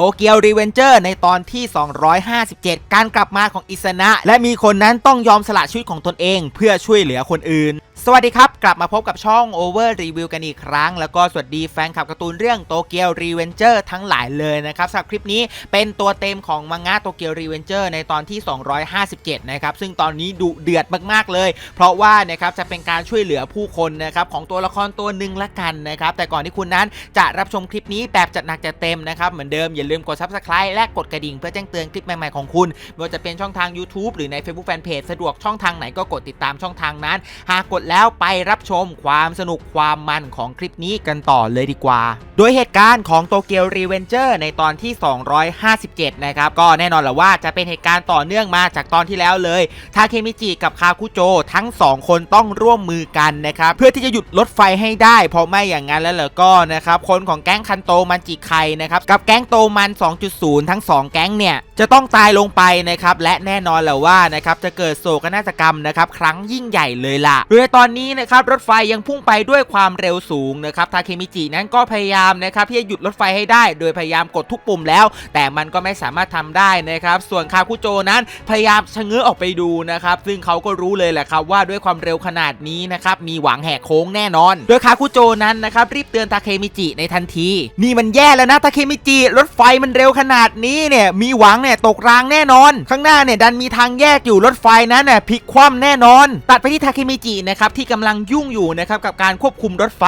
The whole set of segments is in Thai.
โตเกียวรีเวนเจอร์ในตอนที่ 257 การกลับมาของอิสนะ และมีคนนั้นต้องยอมสละชีวิตของตนเอง เพื่อช่วยเหลือคนอื่น สวัสดีครับ กลับมาพบกับช่อง Over Review กันอีกครั้ง แล้วก็สวัสดีแฟนคลับการ์ตูนเรื่องโตเกียวรีเวนเจอร์ทั้งหลายเลยนะครับสำหรับคลิปนี้เป็นตัวเต็มของมังงะโตเกียวรีเวนเจอร์ในตอนที่ 257 นะครับ ซึ่งตอนนี้ดุเดือดมาก ๆ เลย เพราะว่านะครับจะเป็นการช่วยเหลือผู้คนนะครับของตัวละครตัวหนึ่งละกันนะครับ แต่ก่อนที่คุณนั้นจะรับชมคลิปนี้แบบจัดหนักจัดเต็มนะครับเหมือนเดิมอย่าลืมกด Subscribe และกดกระดิ่งเพื่อแจ้งเตือนคลิปใหม่ๆของคุณไม่ว่าจะเป็นช่องทาง YouTube หรือใน Facebook Fanpage สะดวกช่องทางไหนก็กดติดตามช่องทางนั้น หากกดแล้วแล้วไปรับชมความสนุกความมันของคลิปนี้กันต่อเลยดีกว่า โดยเหตุการณ์ของโตเกียวรีเวนเจอร์ในตอนที่ 257 นะครับ ก็แน่นอนแหละว่าจะเป็นเหตุการณ์ต่อเนื่องมาจากตอนที่แล้วเลย ทาเคมิจิกับคาคุโจทั้ง 2 คนต้องร่วมมือกันนะครับ เพื่อที่จะหยุดรถไฟให้ได้ เพราะไม่อย่างนั้นแล้วเหรอก็นะครับคนของแก๊งคันโตมันจิไคนะครับกับแก๊งโตมัน 2.0 ทั้ง 2 แก๊งเนี่ยจะต้องตายลงไปนะครับและแน่นอนแหละว่านะครับจะเกิดโศกนาฏกรรมนะครับครั้งยิ่งใหญ่เลยล่ะโดยในอนนี้นะครับรถไฟยังพุ่งไปด้วยความเร็วสูงนะครับทาเคมิจินั้นก็พยายามนะครับที่จะหยุดรถไฟให้ได้ โดยพยายามกดทุกปุ่มแล้ว แต่มันก็ไม่สามารถทำได้นะครับส่วนคาคุโจนั้นพยายามชะเง้อออกไปดูนะครับซึ่งเขาก็รู้เลยแหละครับว่าด้วยความเร็วขนาดนี้นะครับมีหวังแหกโค้งแน่นอน โดยคาคุโจนั้นนะครับรีบเตือนทาเคมิจิในทันที นี่มันแย่แล้วนะทาเคมิจิรถไฟมันเร็วขนาดนี้เนี่ยมีหวังเนี่ยตกรางแน่นอน ข้างหน้าเนี่ยดันมีทางแยกอยู่รถไฟนั้นเนี่ยพลิกคว่ำแน่นอน ตัดไปที่ทาเคมิจินะครับที่กำลังยุ่งอยู่นะครับกับการควบคุมรถไฟ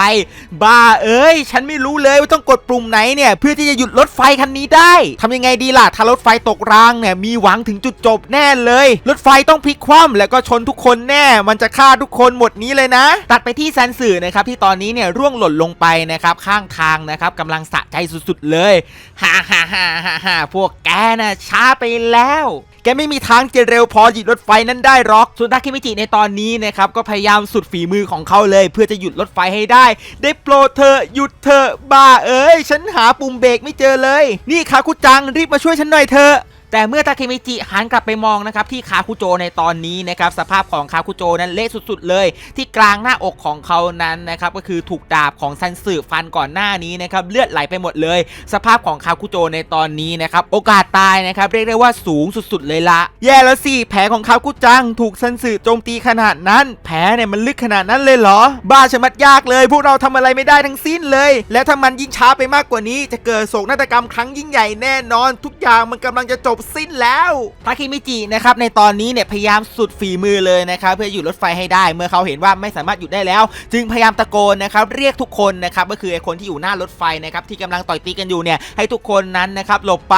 บ้าเอ้ย ฉันไม่รู้เลยว่าต้องกดปุ่มไหนเนี่ยเพื่อที่จะหยุดรถไฟคันนี้ได้ทำยังไงดีล่ะถ้ารถไฟตกรางเนี่ยมีหวังถึงจุดจบแน่เลย รถไฟต้องพลิกคว่ำแล้วก็ชนทุกคนแน่ มันจะฆ่าทุกคนหมดนี้เลยนะ ตัดไปที่ซันสื่อนะครับที่ตอนนี้เนี่ยร่วงหล่นลงไปนะครับข้างทางนะครับกำลังสะใจสุดๆเลยฮ่าฮ่าฮ่าฮ่าฮ่าพวกแกน่ะช้าไปแล้ว แกไม่มีทางจะเร็วพอหยุดรถไฟนั้นได้หรอกส่วนทาเคมิจิในตอนนี้นะครับก็พยายามสุดฝีมือของเขาเลย เพื่อจะหยุดรถไฟให้ได้ ได้โปรดเธอหยุดเธอะบ้าเอ้ยฉันหาปุ่มเบรกไม่เจอเลย นี่คาคุจังรีบมาช่วยฉันหน่อยเถอะ แต่เมื่อทาเคมิจิหันกลับไปมองนะครับที่คาคุโจในตอนนี้นะครับสภาพของคาคุโจนั้นเละสุดๆเลย ที่กลางหน้าอกของเขานั้นนะครับก็คือถูกดาบของซันสึฟันก่อนหน้านี้นะครับเลือดไหลไปหมดเลย สภาพของคาคุโจในตอนนี้นะครับโอกาสตายนะครับเรียกได้ว่าสูงสุดๆเลยละแย่แล้วสิแผลของคาคุจัง ถูกซันสึโจมตีขนาดนั้น แผลเนี่ยมันลึกขนาดนั้นเลยเหรอ บ้าชะมัดยากเลย พวกเราทำอะไรไม่ได้ทั้งสิ้นเลย และถ้ามันยิ่งช้าไปมากกว่านี้ จะเกิดโศกนาฏกรรมครั้งยิ่งใหญ่แน่นอน ทุกอย่างมันกำลังจะจบสิ้นแล้วทาคิมิจินะครับในตอนนี้เนี่ยพยายามสุดฝีมือเลยนะครับเพื่อหยุดรถไฟให้ได้เมื่อเขาเห็นว่าไม่สามารถหยุดได้แล้ว จึงพยายามตะโกนนะครับเรียกทุกคนนะครับก็คือไอคนที่อยู่หน้ารถไฟนะครับที่กำลังต่อยตีกันอยู่เนี่ยให้ทุกคนนั้นนะครับหลบไป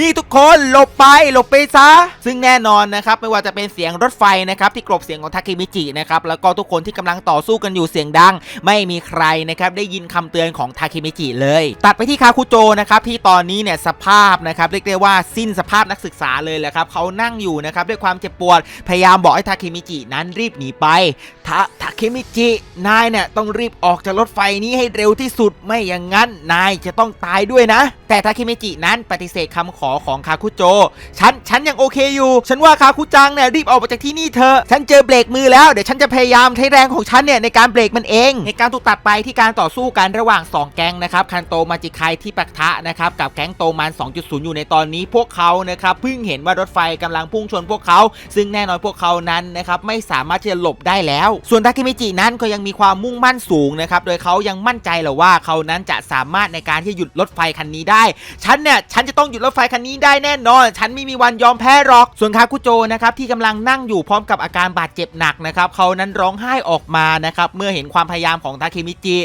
นี่ทุกคนหลบไปหลบไปซะ ซึ่งแน่นอนนะครับไม่ว่าจะเป็นเสียงรถไฟนะครับที่กลบเสียงของทาคิมิจินะครับแล้วก็ทุกคนที่กำลังต่อสู้กันอยู่เสียงดัง ไม่มีใครนะครับได้ยินคำเตือนของทาคิมิจิเลย ตัดไปที่คาคุโจนะครับที่ตอนนี้เนี่ยสภาพนะครับเรียกได้ว่าสิ้นสภาพนักศึกษาเลยแหละครับเขานั่งอยู่นะครับด้วยความเจ็บปวดพยายามบอกให้ทาเคมิจินั้นรีบหนีไปทาทาเคมิจินายเนี่ยต้องรีบออกจากรถไฟนี้ให้เร็วที่สุดไม่อย่างนั้น นายจะต้องตายด้วยนะ แต่ทาเคมิจินั้นปฏิเสธคำขอของคาคุโจ ฉันฉันยังโอเคอยู่ ฉันว่าคาคุจังเนี่ยรีบออกไปจากที่นี่เถอะฉันเจอเบรกมือแล้วเดี๋ยวฉันจะพยายามใช้แรงของฉันเนี่ยในการเบรกมันเองในการถูกตัดไปที่การต่อสู้กันระหว่าง 2 แก๊งนะครับคันโตมาจิไคที่ปะทะนะครับกับแก๊งโตมัน 2.0 อยู่ในตอนนี้พวกเขานะครับเพิ่งเห็นว่ารถไฟกำลังพุ่งชนพวกเขา ซึ่งแน่นอนพวกเขานั้นนะครับไม่สามารถที่จะหลบได้แล้ว ส่วนทาเคมิจินั้นก็ยังมีความมุ่งมั่นสูงนะครับโดยเขายังมั่นใจแหละว่าเขานั้นจะสามารถในการที่หยุดรถไฟคันนี้ได้ ฉันเนี่ยฉันจะต้องหยุดรถไฟคันนี้ได้แน่นอน ฉันไม่มีวันยอมแพ้หรอก ส่วนคาคุโจนะครับที่กำลังนั่งอยู่พร้อมกับอาการบาดเจ็บหนักนะครับเขานั้นร้องไห้ออกมานะครับเมื่อเห็นความพยายามของทาเคมิจิ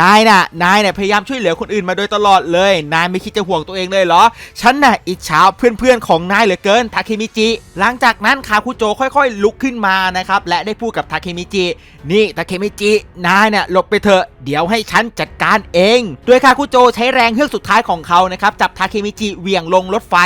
นายน่ะ นายเนี่ยพยายามช่วยเหลือคนอื่นมาโดยตลอดเลย นายไม่คิดจะห่วงตัวเองเลยเหรอ ฉันน่ะอิจฉาเพื่อนื่อนของนายเหลือเกินทาเคมิจิ หลังจากนั้นคาคุโจค่อยๆ ลุกขึ้นมานะครับและได้พูดกับทาเคมิจิ นี่ทาเคมิจินายเนี่ยหลบไปเถอะ เดี๋ยวให้ฉันจัดการเอง โดยคาคุโจใช้แรงเฮือกสุดท้ายของเขานะครับจับทาเคมิจิเหวี่ยงลงรถไฟ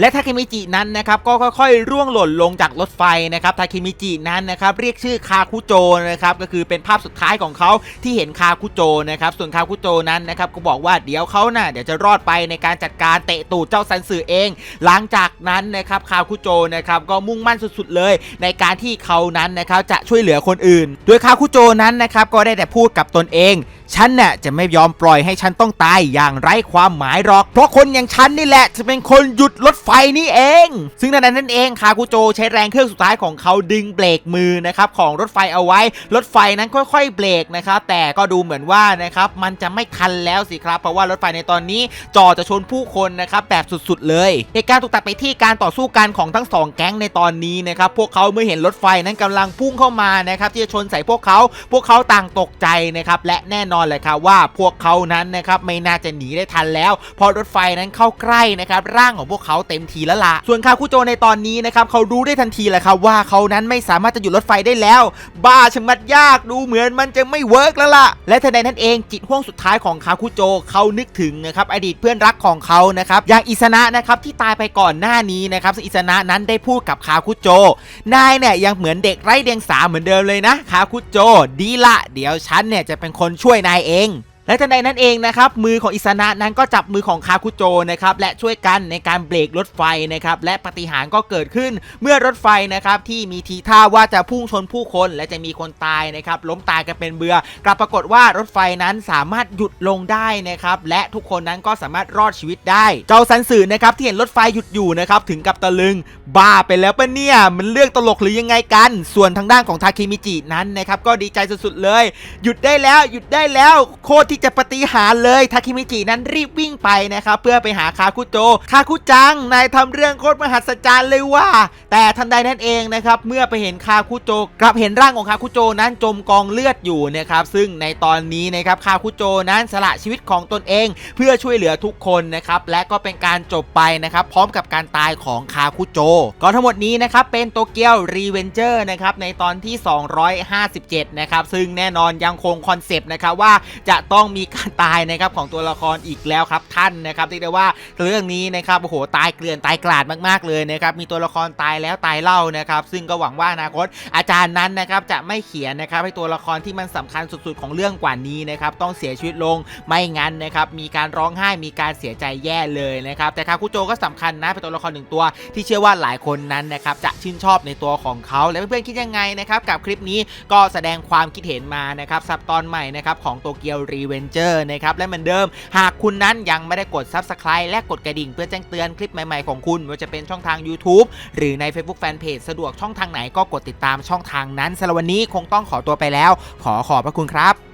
และทาเคมิจินั้นนะครับก็ค่อยๆร่วงหล่นลงจากรถไฟนะครับทาเคมิจินั้นนะครับเรียกชื่อคาคุโจนะครับก็คือเป็นภาพสุดท้ายของเขาที่เห็นคาคุโจนะครับส่วนคาคุโจนั้นนะครับก็บอกว่าเดี๋ยวเขาน่ะเดี๋ยวจะรอดไปในการจัดการเตะตูดเจ้าซันสึเอง หลังจากนั้นนะครับคาคุโจนะครับก็มุ่งมั่นสุดๆเลย ในการที่เขานั้นนะครับจะช่วยเหลือคนอื่น โดยคาคุโจนั้นนะครับก็ได้แต่พูดกับตนเองฉันน่ะจะไม่ยอมปล่อยให้ฉันต้องตายอย่างไร้ความหมายหรอก เพราะคนอย่างฉันนี่แหละจะเป็นคนหยุดรถไฟนี่เอง ซึ่งในนั้นนั่นเองคาคุโจใช้แรงเครื่องสุดท้ายของเขาดึงเบรกมือนะครับของรถไฟเอาไว้ รถไฟนั้นค่อย ๆ เบรกนะครับแต่ก็ดูเหมือนว่านะครับมันจะไม่ทันแล้วสิครับ เพราะว่ารถไฟในตอนนี้จอจะชนผู้คนนะครับแบบสุดๆ เลยเหตุการณ์ถูกตัดไปที่การต่อสู้กันของทั้งสองแก๊งในตอนนี้นะครับพวกเขาเมื่อเห็นรถไฟนั้นกำลังพุ่งเข้ามานะครับที่จะชนใส่พวกเขา พวกเขาต่างตกใจนะครับและแน่นอนเลยครับว่าพวกเขานั้นนะครับไม่น่าจะหนีได้ทันแล้ว พอรถไฟนั้นเข้าใกล้นะครับร่างของพวกเขาเต็มทีแล้วล่ะส่วนคาคุโจในตอนนี้นะครับเขารู้ได้ทันทีแหละครับว่าเขานั้นไม่สามารถจะหยุดรถไฟได้แล้ว บ้าชะมัดยากดูเหมือนมันจะไม่เวิร์กแล้วล่ะ และทันใดนั้นเองจิตห่วงสุดท้ายของคาคุโจเขานึกถึงนะครับอดีตเพื่อนรักของเขานะครับอย่างอิสนะนะครับที่ตายไปก่อนหน้านี้นะครับซึ่งอิสนะนั้นได้พูดกับคาคุโจ นายเนี่ยยังเหมือนเด็กไร้เดียงสาเหมือนเดิมเลยนะคาคุโจ ดีละ เดี๋ยวฉันเนี่ยจะเป็นคนช่วยนายเอง และทันใดนั้นเองนะครับมือของอิสนะนั้นก็จับมือของคาคุโจนะครับและช่วยกันในการเบรกรถไฟนะครับและปฏิหารก็เกิดขึ้นเมื่อรถไฟนะครับที่มีทีท่าว่าจะพุ่งชนผู้คนและจะมีคนตายนะครับล้มตายกันเป็นเบือกลับปรากฏว่ารถไฟนั้นสามารถหยุดลงได้นะครับและทุกคนนั้นก็สามารถรอดชีวิตได้ เจ้าซันสึนะครับที่เห็นรถไฟหยุดอยู่นะครับถึงกับตะลึงบ้าไปแล้วปะเนี่ยมันเรื่องตลกหรือยังไงกัน ส่วนทางด้านของทาเคมิจินั้นนะครับก็ดีใจสุดๆเลย หยุดได้แล้วหยุดได้แล้วโคตรที่จะปฏิหารเลยทาคิมิจินั้นรีบวิ่งไปนะครับเพื่อไปหาคาคุโจคาคุจังนายทำเรื่องโคตรมหัศจรรย์เลยว่า แต่ทันใดนั้นเองนะครับเมื่อไปเห็นคาคุโจกลับเห็นร่างของคาคุโจนั้นจมกองเลือดอยู่นะครับซึ่งในตอนนี้นะครับคาคุโจนั้นสละชีวิตของตนเอง เพื่อช่วยเหลือทุกคนนะครับและก็เป็นการจบไปนะครับพร้อมกับการตายของคาคุโจก็ทั้งหมดนี้นะครับเป็นโตเกียวรีเวนเจอร์นะครับในตอนที่ 257 นะครับซึ่งแน่นอนยังคงคอนเซปต์นะครับว่าจะต้องมีการตายนะครับของตัวละครอีกแล้วครับท่านนะครับเรียกได้ว่าเรื่องนี้นะครับโอ้โหตายเกลื่อนตายกลาดมากๆเลยนะครับมีตัวละครตายแล้วตายเล่านะครับซึ่งก็หวังว่าอนาคตอาจารย์นั้นนะครับจะไม่เขียนนะครับให้ตัวละครที่มันสำคัญสุดๆของเรื่องกว่านี้นะครับต้องเสียชีวิตลงไม่งั้นนะครับมีการร้องไห้มีการเสียใจแย่เลยนะครับแต่คาคุโจก็สำคัญนะเป็นตัวละครหนึ่งตัว ที่เชื่อว่าหลายคนนั้นนะครับจะชื่นชอบในตัวของเขาและเพื่อนๆคิดยังไงนะครับกับคลิปนี้ก็แสดงความคิดเห็นมานะครับซับตอนใหม่นะครับของโตเกียวรีเวน Ranger นะครับและเหมือนเดิม หากคุณนั้นยังไม่ได้กด Subscribe และกดกระดิ่ง เพื่อแจ้งเตือนคลิปใหม่ ๆ ของคุณไม่ว่าจะเป็นช่องทาง YouTube หรือใน Facebook Fanpage สะดวกช่องทางไหนก็กดติดตามช่องทางนั้นสำหรับวันนี้คงต้องขอตัวไปแล้ว ขอขอบพระคุณครับ